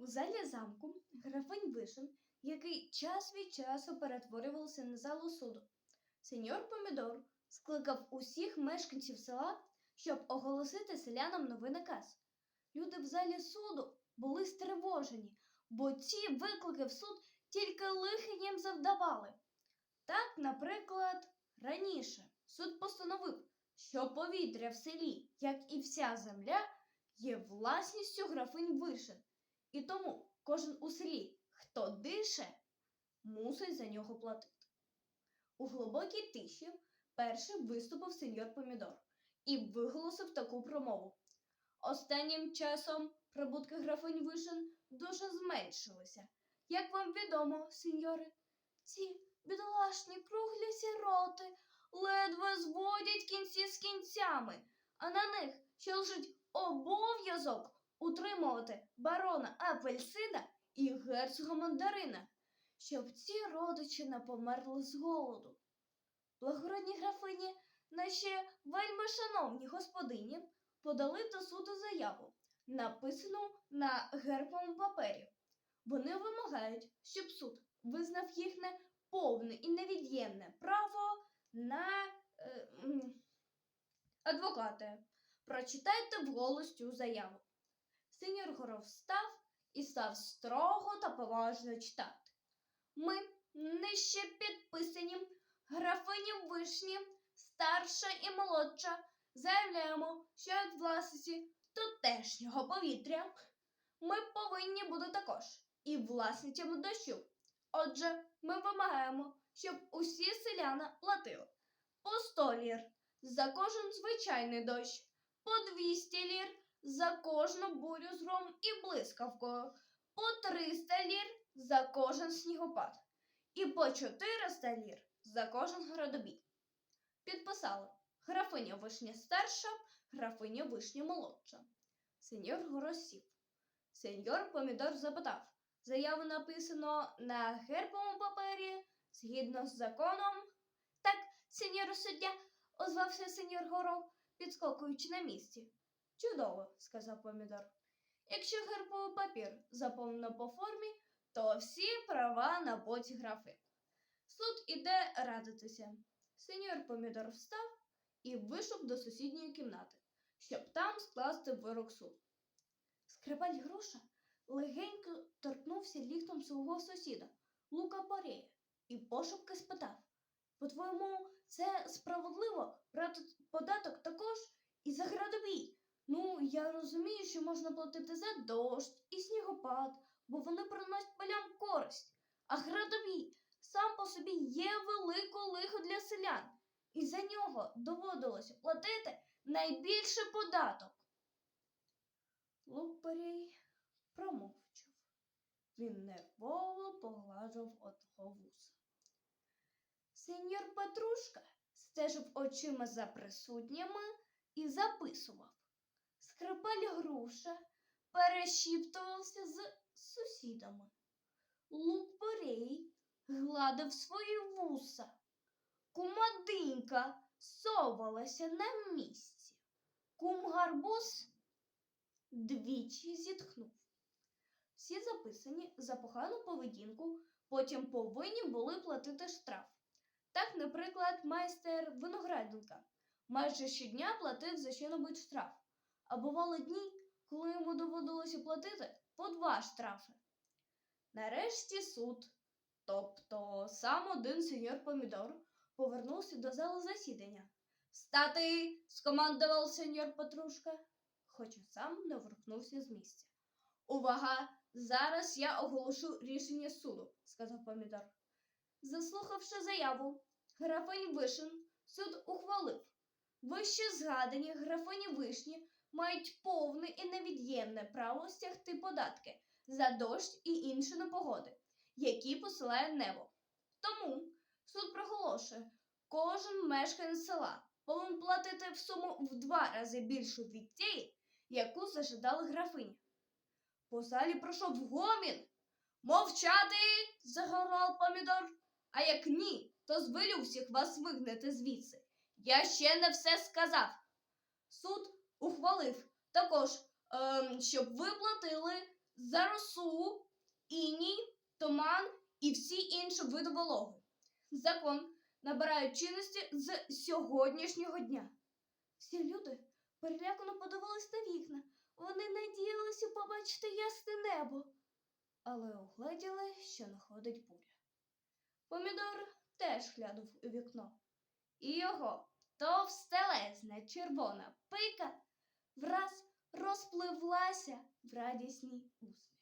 У залі замку графинь Вишен, який час від часу перетворювався на залу суду. Сеньор Помідор скликав усіх мешканців села, щоб оголосити селянам новий наказ. Люди в залі суду були стривожені, бо ці виклики в суд тільки лихи їм завдавали. Так, наприклад, раніше суд постановив, що повітря в селі, як і вся земля, є власністю графинь Вишен. І тому кожен у селі, хто дише, мусить за нього платити. У глибокій тиші перший виступив сеньор Помідор і виголосив таку промову. Останнім часом прибутки графинь Вишен дуже зменшилися. Як вам відомо, сеньори, ці бідолашні круглі сіроти ледве зводять кінці з кінцями, а на них ще лежить обов'язок утримувати барона апельсина і герцога мандарина, щоб ці родичі не померли з голоду. Благородні графині, наші вельми шановні господині, подали до суду заяву, написану на гербовому папері. Вони вимагають, щоб суд визнав їхнє повне і невід'ємне право на е, адвоката. Прочитайте вголос цю заяву. Сеньор Горов встав і став строго та поважно читати. Ми, нижче підписані, графині Вишні, старша і молодша, заявляємо, що як власниці тутешнього повітря ми повинні бути також і власницями дощу. Отже, ми вимагаємо, щоб усі селяни платили по 100 лір за кожен звичайний дощ, по 200 лір за кожну бурю з гром і блискавкою, по 300 лір за кожен снігопад і по 400 лір за кожен градобій. Підписали графиня Вишня старша, графиня Вишня молодша. Сеньор Горосів. Сеньор Помідор запитав. Заяву написано на гербовому папері згідно з законом. Так, сеньор суддя, озвався сеньор Горов, підскокуючи на місці. Чудово, сказав Помідор. Якщо гербовий папір заповнено по формі, то всі права на боці графи. Суд іде радитися. Сеньор Помідор встав і вийшов до сусідньої кімнати, щоб там скласти вирок суду. Скрипаль груша легенько торкнувся ліктом свого сусіда, Лука Порея, і пошепки спитав По-твоєму, це справедливо брати податок також і за градобій? Ну, я розумію, що можна платити за дощ і снігопад, бо вони приносять полям користь. А градобій сам по собі є велике лихо для селян, і за нього доводилося платити найбільший податок. Лупарій промовчав. Він нервово погладжував одного вуса. Сеньор Петрушка стежив очима за присутніми і записував. Скрипаль груша перешіптувався з сусідами. Лупорей гладив свої вуса. Кумадинька совалася на місці. Кум гарбуз двічі зітхнув. Всі записані за погану поведінку, потім повинні були платити штраф. Так, наприклад, майстер виноградника майже щодня платив за що-небудь штраф, а бували дні, коли йому доводилося платити по два штрафи. Нарешті суд, тобто сам один сеньор Помідор, повернувся до зали засідання. Стати, скомандував сеньор Петрушка, хоча сам не ворухнувся з місця. Увага! Зараз я оголошу рішення суду, сказав Помідор. Заслухавши заяву, графинь Вишин суд ухвалив. Вище згадані графині вишні мають повне і невід'ємне право стягти податки за дощ і інші непогоди, які посилає небо. Тому суд проголошує, кожен мешканець села повинен платити в суму в два рази більшу від тієї, яку зажидали графині. По залі пройшов гомін. Мовчати. загорав помідор. А як ні, то звелю всіх вас вигнати звідси. Я ще не все сказав. Суд ухвалив також, ем, щоб ви платили за росу, іній, туман і всі інші види вологи. Закон набирає чинності з сьогоднішнього дня. Всі люди перелякано подивились на вікна. Вони надіялися побачити ясне небо, але угледіли, що находить буря. Помідор теж глянув у вікно, і його товстелезна червона пика враз розпливлася в радісній усмішці.